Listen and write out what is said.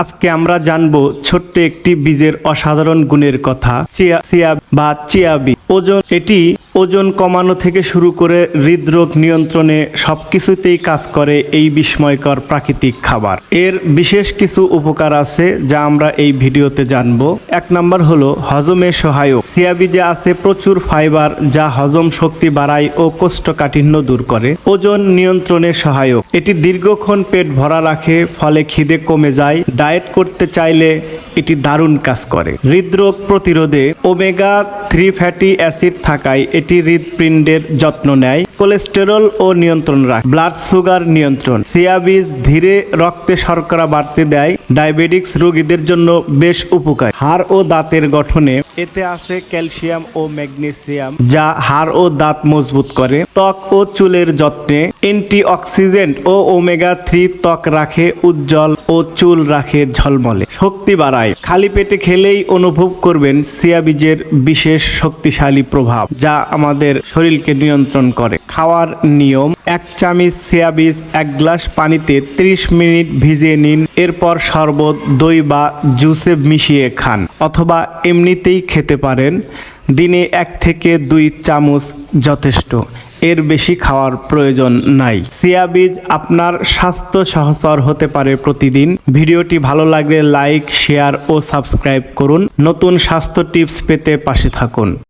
আজকে আমরা জানব ছোট্ট একটি বীজের অসাধারণ গুণের কথা। চিয়া বা চিয়াবি। ওজন, এটি ওজন কমানো থেকে শুরু করে হৃদরোগ নিয়ন্ত্রণে সবকিছুতেই কাজ করে এই বিস্ময়কর প্রাকৃতিক খাবার। এর বিশেষ কিছু উপকার আছে যা আমরা এই ভিডিওতে জানব। এক নম্বর হলো হজমে সহায়ক। চিয়াবীজে আছে প্রচুর ফাইবার যা হজম শক্তি বাড়ায় ও কোষ্ঠকাঠিন্য দূর করে। ওজন নিয়ন্ত্রণে সহায়ক। এটি দীর্ঘক্ষণ পেট ভরা রাখে, ফলে খিদে কমে যায়। ডায়েট করতে চাইলে এটি দারুণ কাজ করে। হৃদরোগ প্রতিরোধে ওমেগা থ্রি ফ্যাটি অ্যাসিড থাকায় এটি হৃদপিণ্ডের যত্ন নেয়, কোলেস্টেরল ও নিয়ন্ত্রণ রাখে। ব্লাড সুগার নিয়ন্ত্রণ। সিয়াবিজ ধীরে রক্তে শর্করা বাড়তে দেয়। ডায়াবেটিক্স রোগীদের জন্য বেশ উপকার। হাড় ও দাঁতের গঠনে এতে আছে ক্যালসিয়াম ও ম্যাগনেসিয়াম, যা হাড় ও দাঁত মজবুত করে। ত্বক ও চুলের যত্নে অ্যান্টি অক্সিডেন্ট ও ওমেগা থ্রি ত্বক রাখে, উজ্জ্বল ও চুল রাখে ঝলমলে। শক্তি বাড়ায়। খালি পেটে খেলেই অনুভব করবেন সিয়া বীজের বিশেষ শক্তিশালী প্রভাব, যা আমাদের শরীরকে নিয়ন্ত্রণ করে। খাওয়ার নিয়ম এক চামচ সিয়া বীজ, এক গ্লাস পানিতে 30 মিনিট ভিজিয়ে নিন। এরপর শরবত, দই বা জুসে মিশিয়ে খান, অথবা এমনিতেই খেতে পারেন। দিনে এক থেকে দুই চামচ যথেষ্ট। এর বেশি খাওয়ার প্রয়োজন নাই। সিয়া বীজ আপনার স্বাস্থ্য সহচর হতে পারে প্রতিদিন। ভিডিওটি ভালো লাগলে লাইক, শেয়ার ও সাবস্ক্রাইব করুন। নতুন স্বাস্থ্য টিপস পেতে পাশে থাকুন।